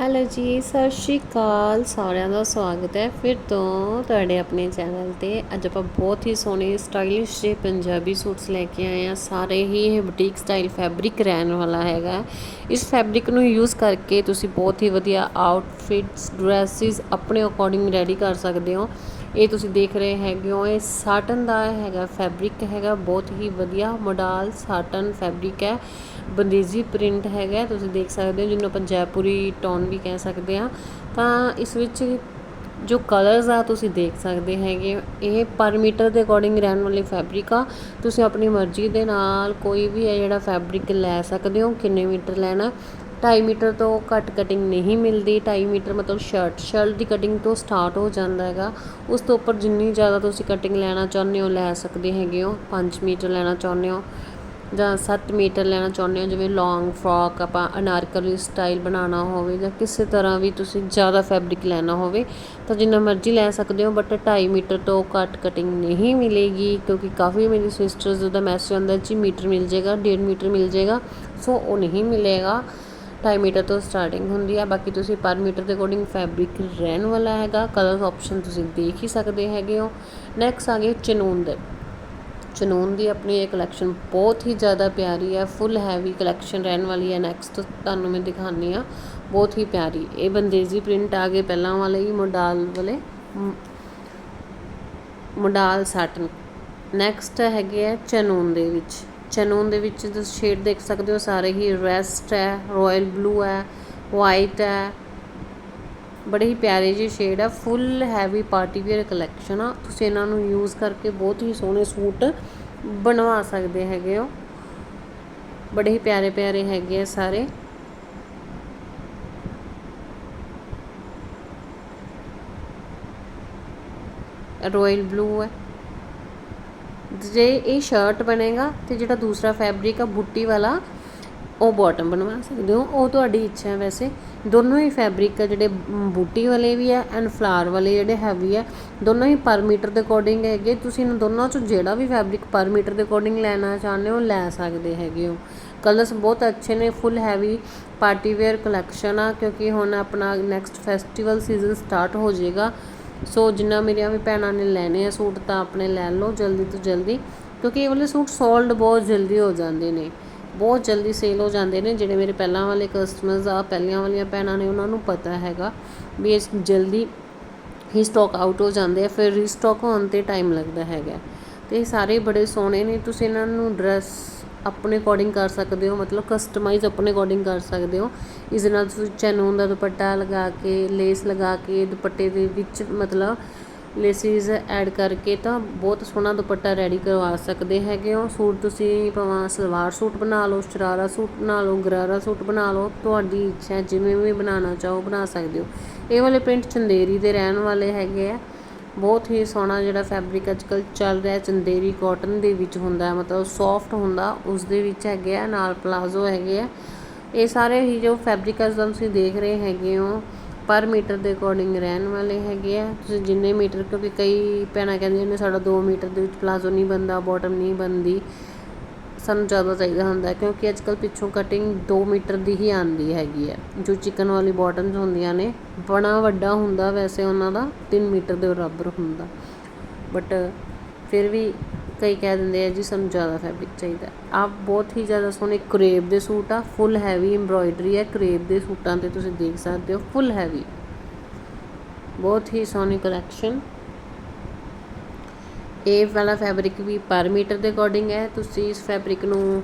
Hello ਜੀ, ਸਤਿ ਸ਼੍ਰੀ ਅਕਾਲ ਸਾਰਿਆਂ ਦਾ ਸਵਾਗਤ ਹੈ। ਫਿਰ ਤੋਂ ਤੁਹਾਡੇ ਆਪਣੇ ਚੈਨਲ ਤੇ ਅੱਜ ਆਪਾਂ ਬਹੁਤ ਹੀ ਸੋਹਣੇ ਸਟਾਈਲਿਸ਼ ਜਿਹੇ ਪੰਜਾਬੀ ਸੂਟਸ ਲੈ ਕੇ ਆਏ ਆ ਸਾਰੇ ਹੀ ਇਹ ਬੁਟੀਕ ਸਟਾਈਲ ਫੈਬਰਿਕ ਰਹਿਣ ਵਾਲਾ ਹੈਗਾ। ਇਸ ਫੈਬਰਿਕ ਨੂੰ ਯੂਜ਼ ਕਰਕੇ ਤੁਸੀਂ ਬਹੁਤ ਹੀ ਵਧੀਆ ਆਊਟਫਿਟਸ ਡਰੈਸਿਸ ਆਪਣੇ ਅਕੋਰਡਿੰਗ ਰੈਡੀ ਕਰ ਸਕਦੇ ਹੋ। ਇਹ ਤੁਸੀਂ ਦੇਖ ਰਹੇ ਹੈਗੇ ਹੋ, ਇਹ ਸਾਟਨ ਦਾ ਹੈਗਾ ਫੈਬਰਿਕ ਹੈਗਾ। ਬਹੁਤ ਹੀ ਵਧੀਆ ਮੋਡਲ ਸਾਟਨ ਫੈਬਰਿਕ ਹੈ। ਬੰਦੇਜੀ ਪ੍ਰਿੰਟ ਹੈਗਾ ਤੁਸੀਂ ਦੇਖ ਸਕਦੇ ਹੋ, ਜਿਹਨੂੰ ਆਪਾਂ ਜੈਪੁਰੀ ਟੋਨ ਵੀ ਕਹਿ ਸਕਦੇ ਆ ਤਾਂ ਇਸ ਵਿੱਚ ਜੋ ਕਲਰਸ ਆ, ਤੁਸੀਂ ਦੇਖ ਸਕਦੇ ਹੈਗੇ ਇਹ ਪਰ ਮੀਟਰ ਦੇ ਅਕੋਰਡਿੰਗ ਰਹਿਣ ਵਾਲੀ ਫੈਬਰਿਕ ਆ। ਤੁਸੀਂ ਆਪਣੀ ਮਰਜ਼ੀ ਦੇ ਨਾਲ ਕੋਈ ਵੀ ਹੈ ਜਿਹੜਾ ਫੈਬਰਿਕ ਲੈ ਸਕਦੇ ਹੋ, ਕਿੰਨੇ ਮੀਟਰ ਲੈਣਾ 2.5 ਮੀਟਰ ਤੋਂ ਘੱਟ ਕਟਿੰਗ ਨਹੀਂ ਮਿਲਦੀ। 2.5 ਮੀਟਰ ਮਤਲਬ ਸ਼ਰਟ ਸ਼ਰਟ ਦੀ ਕਟਿੰਗ ਤੋਂ ਸਟਾਰਟ ਹੋ ਜਾਂਦਾ ਹੈਗਾ। ਉਸ ਤੋਂ ਉੱਪਰ ਜਿੰਨੀ ਜ਼ਿਆਦਾ ਤੁਸੀਂ ਕਟਿੰਗ ਲੈਣਾ ਚਾਹੁੰਦੇ ਹੋ, ਲੈ ਸਕਦੇ ਹੈਗੇ ਹੋ। 5 ਮੀਟਰ ਲੈਣਾ ਚਾਹੁੰਦੇ ਹੋ। ਜਾਂ ਸੱਤ ਮੀਟਰ ਲੈਣਾ ਚਾਹੁੰਦੇ ਹੋ, ਜਿਵੇਂ ਲੌਂਗ ਫਰੋਕ ਆਪਾਂ ਅਨਾਰਕਲੀ ਸਟਾਈਲ ਬਣਾਉਣਾ ਹੋਵੇ ਜਾਂ ਕਿਸੇ ਤਰ੍ਹਾਂ ਵੀ ਤੁਸੀਂ ਜ਼ਿਆਦਾ ਫੈਬਰਿਕ ਲੈਣਾ ਹੋਵੇ, ਤਾਂ ਜਿੰਨਾ ਮਰਜ਼ੀ ਲੈ ਸਕਦੇ ਹੋ ਬਟ 2.5 ਮੀਟਰ ਤੋਂ ਘੱਟ ਕਟਿੰਗ ਨਹੀਂ ਮਿਲੇਗੀ, ਕਿਉਂਕਿ ਕਾਫੀ ਮੇਰੀ ਸਿਸਟਰਸ ਦਾ ਮੈਸੇਜ ਆਉਂਦਾ ਜੀ ਮੀਟਰ ਮਿਲ ਜਾਏਗਾ 1.5 ਮੀਟਰ ਮਿਲ ਜਾਏਗਾ ਸੋ ਉਹ ਨਹੀਂ ਮਿਲੇਗਾ। 2.5 ਮੀਟਰ ਤੋਂ ਸਟਾਰਟਿੰਗ ਹੁੰਦੀ ਆ, ਬਾਕੀ ਤੁਸੀਂ ਪਰ ਮੀਟਰ ਦੇ ਅਕੋਰਡਿੰਗ ਫੈਬਰਿਕ ਰਹਿਣ ਵਾਲਾ ਹੈਗਾ ਕਲਰਸ ਆਪਸ਼ਨ ਤੁਸੀਂ ਦੇਖ ਹੀ ਸਕਦੇ ਹੈਗੇ ਹੋ। ਨੈਕਸਟ ਆ ਗਏ ਚਨੂਨ ਦੇ। ਚਨੂਨ ਦੀ ਆਪਣੀ ਇਹ ਕਲੈਕਸ਼ਨ ਬਹੁਤ ਹੀ ਜ਼ਿਆਦਾ ਪਿਆਰੀ ਹੈ ਫੁੱਲ ਹੈਵੀ ਕਲੈਕਸ਼ਨ ਰਹਿਣ ਵਾਲੀ ਹੈ ਨੈਕਸਟ ਤੁਹਾਨੂੰ ਮੈਂ ਦਿਖਾਉਂਦੀ ਹਾਂ, ਬਹੁਤ ਹੀ ਪਿਆਰੀ। ਇਹ ਬੰਦੇਜ਼ੀ ਪ੍ਰਿੰਟ ਆ ਗਏ ਪਹਿਲਾਂ ਵਾਲੇ ਹੀ, ਮੋਡਾਲ ਵਾਲੇ ਮੋਡਾਲ ਸਾਟਨ ਨੈਕਸਟ ਹੈਗੇ ਆ ਚਨੂਨ ਦੇ ਵਿੱਚ। ਚਨੂਨ ਦੇ ਵਿੱਚ ਤੁਸੀਂ ਸ਼ੇਡ ਦੇਖ ਸਕਦੇ ਹੋ, ਸਾਰੇ ਹੀ ਰੈਸਟ ਹੈ ਰਾਇਲ ਬਲੂ ਹੈ ਵਾਈਟ ਹੈ ਬੜੇ ਹੀ ਪਿਆਰੇ ਜਿਹੇ ਸ਼ੇਡ ਆ full heavy party wear collection ਆ। ਤੁਸੀਂ ਇਹਨਾਂ ਨੂੰ ਯੂਜ਼ ਕਰਕੇ ਬਹੁਤ ਹੀ ਸੋਹਣੇ ਸੂਟ ਬਣਵਾ ਸਕਦੇ ਹੈਗੇ ਹੋ। ਬੜੇ ਹੀ ਪਿਆਰੇ ਪਿਆਰੇ ਹੈਗੇ ਆ ਸਾਰੇ। ਰਾਇਲ ਬਲੂ ਹੈ ਜੇ ਇਹ ਸ਼ਰਟ ਬਣੇਗਾ ਤੇ ਜਿਹੜਾ ਦੂਸਰਾ ਫੈਬਰਿਕ ਆ, ਬੁੱਟੀ ਵਾਲਾ ਉਹ ਬੋਟਮ ਬਣਵਾ ਸਕਦੇ ਹੋ। ਉਹ ਤੁਹਾਡੀ ਇੱਛਾ ਹੈ ਵੈਸੇ। ਦੋਨੋਂ ਹੀ ਫੈਬਰਿਕ ਆ ਜਿਹੜੇ ਬੂਟੀ ਵਾਲੇ ਵੀ ਆ ਐਂਡ ਫਲਾਰ ਵਾਲੇ ਜਿਹੜੇ ਹੈਵੀ ਆ। ਦੋਨੋਂ ਹੀ ਪਰ ਮੀਟਰ ਦੇ ਅਕੋਰਡਿੰਗ ਹੈਗੇ। ਤੁਸੀਂ ਇਹਨਾਂ ਦੋਨੋਂ ਚੋਂ ਜਿਹੜਾ ਵੀ ਫੈਬਰਿਕ ਪਰ ਮੀਟਰ ਦੇ ਅਕੋਰਡਿੰਗ ਲੈਣਾ ਚਾਹੁੰਦੇ ਹੋ, ਲੈ ਸਕਦੇ ਹੈਗੇ ਹੋ। ਕਲਰਸ ਬਹੁਤ ਅੱਛੇ ਨੇ full heavy party wear collection ਆ, ਕਿਉਂਕਿ ਹੁਣ ਆਪਣਾ ਨੈਕਸਟ ਫੈਸਟੀਵਲ ਸੀਜ਼ਨ ਸਟਾਰਟ ਹੋ ਜਾਏਗਾ। ਸੋ ਜਿੰਨਾ ਮੇਰੀਆਂ ਵੀ ਭੈਣਾਂ ਨੇ ਲੈਣੇ ਆ ਸੂਟ ਤਾਂ ਆਪਣੇ ਲੈ ਲਓ ਜਲਦੀ ਤੋਂ ਜਲਦੀ। ਕਿਉਂਕਿ ਇਹ ਵਾਲੇ ਸੂਟ ਸੋਲਡ ਬਹੁਤ ਜਲਦੀ ਹੋ ਜਾਂਦੇ ਨੇ। ਬਹੁਤ ਜਲਦੀ ਸੇਲ ਹੋ ਜਾਂਦੇ ਨੇ, ਜਿਹੜੇ ਮੇਰੇ ਪਹਿਲਾਂ ਵਾਲੇ ਕਸਟਮਰਸ ਆ, ਪਹਿਲੀਆਂ ਵਾਲੀਆਂ ਭੈਣਾਂ ਨੇ, ਉਹਨਾਂ ਨੂੰ ਪਤਾ ਹੈਗਾ ਵੀ ਇਸ ਜਲਦੀ ਹੀ ਸਟਾਕ ਆਊਟ ਹੋ ਜਾਂਦੇ ਆ, ਫਿਰ ਰੀਸਟਾਕ ਹੋਣ ਤੇ ਟਾਈਮ ਲੱਗਦਾ ਹੈਗਾ। ਤੇ ਇਹ ਸਾਰੇ ਬੜੇ ਸੋਹਣੇ ਨੇ, ਤੁਸੀਂ ਇਹਨਾਂ ਨੂੰ ਡਰੈਸ ਆਪਣੇ ਅਕੋਰਡਿੰਗ ਕਰ ਸਕਦੇ ਹੋ, ਮਤਲਬ ਕਸਟਮਾਈਜ਼ ਆਪਣੇ ਅਕੋਰਡਿੰਗ ਕਰ ਸਕਦੇ ਹੋ। ਇਸ ਨਾਲ ਤੁਸੀਂ ਚੈਨੂਨ ਦਾ ਦੁਪੱਟਾ ਲਗਾ ਕੇ ਲੇਸ ਲਗਾ ਕੇ, ਦੁਪੱਟੇ ਦੇ ਵਿੱਚ ਮਤਲਬ ਲੇਸਿਸ ਐਡ ਕਰਕੇ ਤਾਂ ਬਹੁਤ ਸੋਹਣਾ ਦੁਪੱਟਾ ਰੈਡੀ ਕਰਵਾ ਸਕਦੇ ਹੈਗੇ ਹੋ। ਸੂਟ ਤੁਸੀਂ ਭਾਵੇਂ ਸਲਵਾਰ ਸੂਟ ਬਣਾ ਲਓ, ਸ਼ਰਾਰਾ ਸੂਟ ਬਣਾ ਲਓ, ਗਰਾਰਾ ਸੂਟ ਬਣਾ ਲਓ, ਤੁਹਾਡੀ ਇੱਛਾ ਜਿਵੇਂ ਵੀ ਬਣਾਉਣਾ ਚਾਹੋ ਬਣਾ ਸਕਦੇ ਹੋ। ਇਹ ਵਾਲੇ ਪ੍ਰਿੰਟ ਚੰਦੇਰੀ ਦੇ ਰਹਿਣ ਵਾਲੇ ਹੈਗੇ ਆ। ਬਹੁਤ ਹੀ ਸੋਹਣਾ ਜਿਹੜਾ ਫੈਬਰਿਕ ਅੱਜ ਕੱਲ ਚੱਲ ਰਿਹਾ ਚੰਦੇਰੀ ਕਾਟਨ ਦੇ ਵਿੱਚ ਹੁੰਦਾ ਮਤਲਬ ਸੌਫਟ ਹੁੰਦਾ, ਉਸ ਦੇ ਵਿੱਚ ਹੈਗੇ ਆ, ਨਾਲ ਪਲਾਜ਼ੋ ਹੈਗੇ ਆ। ਇਹ ਸਾਰੇ ਹੀ ਜੋ ਫੈਬਰਿਕ ਅਸ ਤੁਸੀਂ ਦੇਖ ਰਹੇ ਹੈਗੇ ਹੋ ਪਰ ਮੀਟਰ ਦੇ ਅਕੋਰਡਿੰਗ ਰਹਿਣ ਵਾਲੇ ਹੈਗੇ ਆ। ਤੁਸੀਂ ਜਿੰਨੇ ਮੀਟਰ, ਕਿਉਂਕਿ ਕਈ ਭੈਣਾਂ ਕਹਿੰਦੀਆਂ ਨੇ ਸਾਡਾ 2 ਮੀਟਰ ਦੇ ਵਿੱਚ ਪਲਾਜ਼ੋ ਨਹੀਂ ਬਣਦਾ, ਬੋਟਮ ਨਹੀਂ ਬਣਦੀ। ਸਾਨੂੰ ਜ਼ਿਆਦਾ ਚਾਹੀਦਾ ਹੁੰਦਾ, ਕਿਉਂਕਿ ਅੱਜ ਕੱਲ੍ਹ ਪਿੱਛੋਂ ਕਟਿੰਗ 2 ਮੀਟਰ ਦੀ ਹੀ ਆਉਂਦੀ ਹੈਗੀ ਹੈ ਜੋ ਚਿਕਨ ਵਾਲੀ ਬਾਟਮਸ ਹੁੰਦੀਆਂ ਨੇ ਬੜਾ ਵੱਡਾ ਹੁੰਦਾ ਵੈਸੇ ਉਹਨਾਂ ਦਾ 3 ਮੀਟਰ ਦੇ ਬਰਾਬਰ ਹੁੰਦਾ। ਬਟ ਫਿਰ ਵੀ ਕਈ ਕਹਿ ਦਿੰਦੇ ਆ ਜੀ ਸਾਨੂੰ ਜ਼ਿਆਦਾ ਫੈਬਰਿਕ ਚਾਹੀਦਾ ਆ ਬਹੁਤ ਹੀ ਜ਼ਿਆਦਾ ਸੋਹਣੇ ਕਰੇਬ ਦੇ ਸੂਟ ਆ ਫੁੱਲ ਹੈਵੀ ਐਮਬ੍ਰੋਇਡਰੀ ਹੈ। ਕਰੇਬ ਦੇ ਸੂਟਾਂ ਤੇ ਤੁਸੀਂ ਦੇਖ ਸਕਦੇ ਹੋ ਫੁੱਲ ਹੈਵੀ ਬਹੁਤ ਹੀ ਸੋਹਣੀ ਕਲੈਕਸ਼ਨ ਇਹ ਵਾਲਾ ਫੈਬਰਿਕ ਵੀ ਪਰ ਮੀਟਰ ਦੇ ਅਕੋਰਡਿੰਗ ਹੈ। ਤੁਸੀਂ ਇਸ ਫੈਬਰਿਕ ਨੂੰ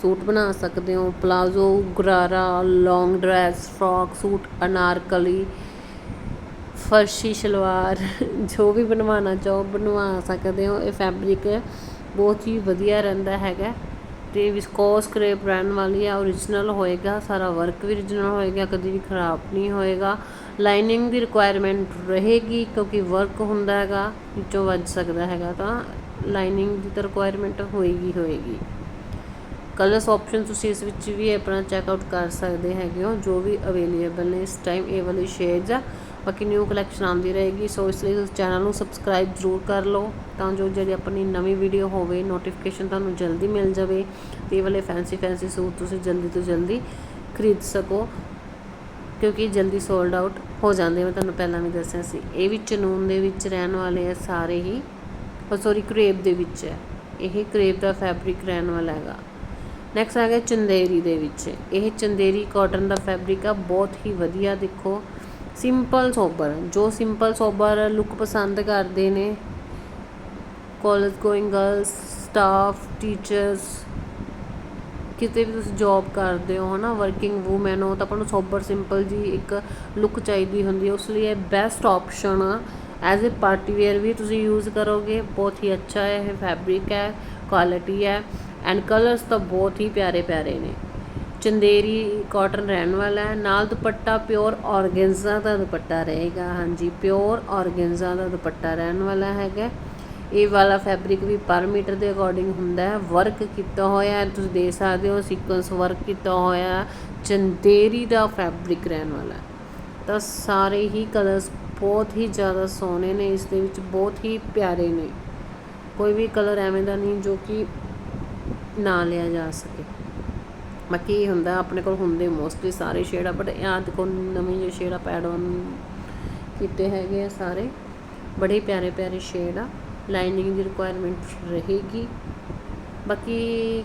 ਸੂਟ ਬਣਾ ਸਕਦੇ ਹੋ। Palazzo gharara long dress frock suit, anarkali farshi salwar, ਜੋ ਵੀ ਬਣਵਾਉਣਾ ਚਾਹੋ ਬਣਵਾ ਸਕਦੇ ਹੋ। ਇਹ ਫੈਬਰਿਕ ਬਹੁਤ ਹੀ ਵਧੀਆ ਰਹਿੰਦਾ ਹੈਗਾ। ਤੇ ਵਿਸਕੋਸ ਕਰੇਪ ਰਹਿਣ ਵਾਲੀ ਆ origignal ਹੋਏਗਾ। ਸਾਰਾ ਵਰਕ ਵੀ origignal ਹੋਏਗਾ, ਕਦੀ ਵੀ ਖਰਾਬ ਨਹੀਂ ਹੋਏਗਾ। ਲਾਈਨਿੰਗ ਦੀ ਰਿਕੁਆਇਰਮੈਂਟ ਰਹੇਗੀ, ਕਿਉਂਕਿ ਵਰਕ ਹੁੰਦਾ ਹੈਗਾ, ਵਿੱਚੋਂ ਵੱਜ ਸਕਦਾ ਹੈਗਾ ਤਾਂ ਲਾਈਨਿੰਗ ਦੀ ਤਾਂ ਰਿਕੁਆਇਰਮੈਂਟ ਹੋਏਗੀ ਹੋਏਗੀ। ਕਲਰਸ ਆਪਸ਼ਨ ਤੁਸੀਂ ਇਸ ਵਿੱਚ ਵੀ ਆਪਣਾ ਚੈੱਕ ਆਊਟ ਕਰ ਸਕਦੇ ਹੈਗੇ ਹੋ, ਜੋ ਵੀ ਅਵੇਲੇਬਲ ਨੇ। ਇਸ ਟਾਈਮ ਇਹ ਵਾਲੀ ਸ਼ੇਡਸ ਆ। ਬਾਕੀ ਨਿਊ ਕਲੈਕਸ਼ਨ ਆਉਂਦੀ ਰਹੇਗੀ ਸੋ ਇਸ ਲਈ ਉਸ ਚੈਨਲ ਨੂੰ ਸਬਸਕ੍ਰਾਈਬ ਜ਼ਰੂਰ ਕਰ ਲਓ ਤਾਂ ਜੋ ਜਿਹੜੀ ਆਪਣੀ ਨਵੀਂ ਵੀਡੀਓ ਹੋਵੇ ਨੋਟੀਫਿਕੇਸ਼ਨ ਤੁਹਾਨੂੰ ਜਲਦੀ ਮਿਲ ਜਾਵੇ ਤੇ ਇਹ ਵਾਲੇ ਫੈਂਸੀ ਫੈਂਸੀ ਸੂਟ ਤੁਸੀਂ ਜਲਦੀ ਤੋਂ ਜਲਦੀ ਖਰੀਦ ਸਕੋ ਕਿਉਂਕਿ ਜਲਦੀ ਸੋਲਡ ਆਊਟ ਹੋ ਜਾਂਦੇ ਮੈਂ ਤੁਹਾਨੂੰ ਪਹਿਲਾਂ ਵੀ ਦੱਸਿਆ ਸੀ, ਇਹ ਵੀ ਚਨੂਨ ਦੇ ਵਿੱਚ ਰਹਿਣ ਵਾਲੇ ਆ ਸਾਰੇ ਹੀ ਉਹ ਸੌਰੀ ਕਰੇਪ ਦੇ ਵਿੱਚ ਹੈ। ਇਹ ਕਰੇਪ ਦਾ ਫੈਬਰਿਕ ਰਹਿਣ ਵਾਲਾ ਹੈਗਾ। ਨੈਕਸਟ ਆ ਗਿਆ ਚੰਦੇਰੀ ਦੇ ਵਿੱਚ। ਇਹ ਚੰਦੇਰੀ ਕਾਟਨ ਦਾ ਫੈਬਰਿਕ ਆ, ਬਹੁਤ ਹੀ ਵਧੀਆ ਦੇਖੋ। ਸਿੰਪਲ ਸੋਬਰ ਜੋ ਸਿੰਪਲ ਸੋਬਰ ਲੁੱਕ ਪਸੰਦ ਕਰਦੇ ਨੇ college going girls staff teachers ਕਿਤੇ ਵੀ ਤੁਸੀਂ ਜੌਬ ਕਰਦੇ ਹੋ, ਹਨਾ ਵਰਕਿੰਗ ਵੂਮੈਨ ਹੋ, ਤਾਂ ਆਪਾਂ ਨੂੰ ਸੋਬਰ ਸਿੰਪਲ ਜੀ ਇੱਕ ਲੁੱਕ ਚਾਹੀਦੀ ਹੁੰਦੀ ਹੈ। ਉਸ ਲਈ ਇਹ ਬੈਸਟ ਆਪਸ਼ਨ ਆ। ਐਜ਼ ਅ ਪਾਰਟੀ ਵੇਅਰ ਵੀ ਤੁਸੀਂ ਯੂਜ਼ ਕਰੋਗੇ, ਬਹੁਤ ਹੀ ਅੱਛਾ ਹੈ, ਇਹ ਫੈਬਰਿਕ ਹੈ ਕੁਆਲਿਟੀ ਹੈ ਐਂਡ ਕਲਰਸ ਤਾਂ ਬਹੁਤ ਹੀ ਪਿਆਰੇ ਪਿਆਰੇ ਨੇ। ਚੰਦੇਰੀ ਕਾਟਨ ਰਹਿਣ ਵਾਲਾ ਹੈ। ਨਾਲ ਦੁਪੱਟਾ ਪਿਓਰ ਔਰਗੈਂਜ਼ਾ ਦਾ ਦੁਪੱਟਾ ਰਹੇਗਾ। ਹਾਂਜੀ ਪਿਓਰ ਔਰਗੈਂਜ਼ਾ ਦਾ ਦੁਪੱਟਾ ਰਹਿਣ ਵਾਲਾ ਹੈਗਾ। ਇਹ ਵਾਲਾ ਫੈਬਰਿਕ ਵੀ ਪਰ ਮੀਟਰ ਦੇ ਅਕੋਰਡਿੰਗ ਹੁੰਦਾ ਹੈ। ਵਰਕ ਕੀਤਾ ਹੋਇਆ ਤੁਸੀਂ ਦੇਖ ਸਕਦੇ ਹੋ ਸੀਕੁਐਂਸ ਵਰਕ ਕੀਤਾ ਹੋਇਆ ਚੰਦੇਰੀ ਦਾ ਫੈਬਰਿਕ ਰਹਿਣ ਵਾਲਾ ਤਾਂ ਸਾਰੇ ਹੀ ਕਲਰਸ ਬਹੁਤ ਹੀ ਜ਼ਿਆਦਾ ਸੋਹਣੇ ਨੇ। ਇਸ ਦੇ ਵਿੱਚ ਬਹੁਤ ਹੀ ਪਿਆਰੇ ਨੇ। ਕੋਈ ਵੀ ਕਲਰ ਐਵੇਂ ਦਾ ਨਹੀਂ ਜੋ ਕਿ ਨਾ ਲਿਆ ਜਾ ਸਕੇ। ਬਾਕੀ ਇਹ ਹੁੰਦਾ, ਆਪਣੇ ਕੋਲ ਹੁੰਦੇ ਮੋਸਟਲੀ ਸਾਰੇ ਸ਼ੇਡ ਆ ਬਟ ਆਹ ਦੇਖੋ ਨਵੇਂ ਜਿਹੇ ਸ਼ੇਡ ਆ ਪੈਡ ਵਨ ਕੀਤੇ ਹੈਗੇ ਆ ਸਾਰੇ। ਬੜੇ ਪਿਆਰੇ ਪਿਆਰੇ ਸ਼ੇਡ ਆ ਲਾਈਨਿੰਗ ਦੀ ਰਿਕੁਆਇਰਮੈਂਟ ਰਹੇਗੀ। ਬਾਕੀ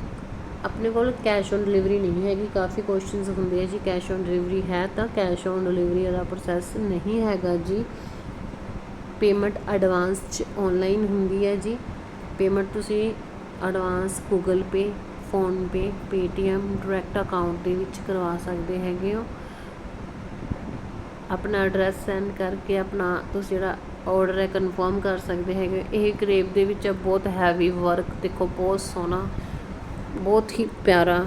ਆਪਣੇ ਕੋਲ ਕੈਸ਼ ਔਨ ਡਿਲੀਵਰੀ ਨਹੀਂ ਹੈਗੀ, ਕਾਫੀ ਕੁਐਸਚਨਸ ਹੁੰਦੇ ਆ ਜੀ ਕੈਸ਼ ਔਨ ਡਿਲੀਵਰੀ ਹੈ ਤਾਂ ਕੈਸ਼ ਔਨ ਡਿਲੀਵਰੀ ਦਾ ਪ੍ਰੋਸੈਸ ਨਹੀਂ ਹੈਗਾ ਜੀ। ਪੇਮੈਂਟ ਐਡਵਾਂਸ ਚ ਆਨਲਾਈਨ ਹੁੰਦੀ ਹੈ ਜੀ। ਪੇਮੈਂਟ ਤੁਸੀਂ advance Google Pay PhonePe Paytm, direct account ਦੇ ਵਿੱਚ ਕਰਵਾ ਸਕਦੇ ਹੈਗੇ ਹੋ। ਆਪਣਾ ਐਡਰੈਸ ਸੈਂਡ ਕਰਕੇ ਆਪਣਾ ਤੁਸੀਂ ਜਿਹੜਾ ਆਰਡਰ ਹੈ ਕਨਫਰਮ ਕਰ ਸਕਦੇ ਹੈਗੇ ਇਹ ਕਰੇਬ ਦੇ ਵਿੱਚ ਬਹੁਤ ਹੈਵੀ ਵਰਕ ਦੇਖੋ ਬਹੁਤ ਸੋਹਣਾ, ਬਹੁਤ ਹੀ ਪਿਆਰਾ।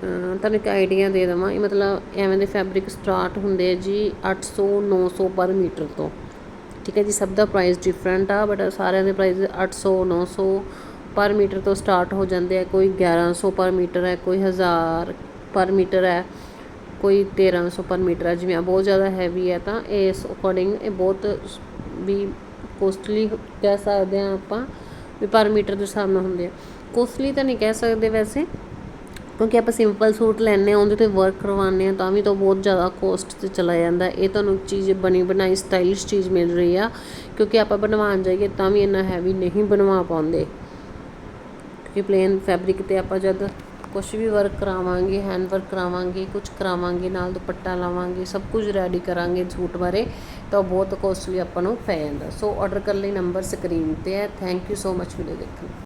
ਤੁਹਾਨੂੰ ਇੱਕ ਆਈਡੀਆ ਦੇ ਦੇਵਾਂ, ਇਹ ਮਤਲਬ ਐਵੇਂ ਦੇ ਫੈਬਰਿਕ ਸਟਾਰਟ ਹੁੰਦੇ ਆ ਜੀ 800 900 ਪਰ ਮੀਟਰ ਤੋਂ। ਠੀਕ ਹੈ ਜੀ, ਸਭ ਦਾ ਪ੍ਰਾਈਸ ਡਿਫਰੈਂਟ ਆ ਬਟ ਸਾਰਿਆਂ ਦੇ ਪ੍ਰਾਈਸ 800 900 ਪਰ ਮੀਟਰ ਤੋਂ ਸਟਾਰਟ ਹੋ ਜਾਂਦੇ ਆ, ਕੋਈ 1100 ਪਰ ਮੀਟਰ ਹੈ, ਕੋਈ 1000 ਪਰ ਮੀਟਰ ਹੈ, ਕੋਈ 1300 ਪਰ ਮੀਟਰ ਹੈ, ਜਿਵੇਂ ਬਹੁਤ ਜ਼ਿਆਦਾ ਹੈਵੀ ਹੈ ਤਾਂ ਇਸ ਅਕੋਰਡਿੰਗ ਇਹ ਬਹੁਤ ਵੀ ਕੋਸਟਲੀ ਕਹਿ ਸਕਦੇ ਆ ਆਪਾਂ ਵੀ ਪਰ ਮੀਟਰ ਦੇ ਹਿਸਾਬ ਨਾਲ ਹੁੰਦੇ ਆ। ਕੋਸਟਲੀ ਤਾਂ ਨਹੀਂ ਕਹਿ ਸਕਦੇ ਵੈਸੇ, ਕਿਉਂਕਿ ਆਪਾਂ ਸਿੰਪਲ ਸੂਟ ਲੈਣੇ ਆ ਉਹਦੇ ਤੇ ਵਰਕ ਕਰਵਾਉਂਦੇ ਆ ਤਾਂ ਵੀ ਤਾਂ ਬਹੁਤ ਜ਼ਿਆਦਾ ਕੋਸਟ ਤੇ ਚਲਾ ਜਾਂਦਾ। ਇਹ ਤੁਹਾਨੂੰ ਚੀਜ਼ ਬਣੀ ਬਣਾਈ ਸਟਾਈਲਿਸ਼ ਚੀਜ਼ ਮਿਲ ਰਹੀ ਆ, ਕਿਉਂਕਿ ਆਪਾਂ ਬਣਵਾਉਣ ਜਾਈਏ ਤਾਂ ਵੀ ਇੰਨਾ ਹੈਵੀ ਨਹੀਂ ਬਣਵਾ ਪਾਉਂਦੇ। ਕਿਉਂਕਿ ਪਲੇਨ ਫੈਬਰਿਕ ਤੇ ਆਪਾਂ ਜਦ ਕੁਛ ਵੀ ਵਰਕ ਕਰਾਵਾਂਗੇ ਹੈਂਡ ਵਰਕ ਕਰਾਵਾਂਗੇ ਕੁਝ ਕਰਾਵਾਂਗੇ, ਨਾਲ ਦੁਪੱਟਾ ਲਾਵਾਂਗੇ, ਸਭ ਕੁਝ ਰੈਡੀ ਕਰਾਂਗੇ ਸੂਟ ਬਾਰੇ, ਤਾਂ ਉਹ ਬਹੁਤ ਕੋਸਟਲੀ ਆਪਾਂ ਨੂੰ ਪੈ ਜਾਂਦਾ। ਸੋ ਆਰਡਰ ਕਰਨ ਲਈ ਨੰਬਰ ਸਕਰੀਨ ਤੇ ਹੈ। Thank you so much video ਦੇਖਣ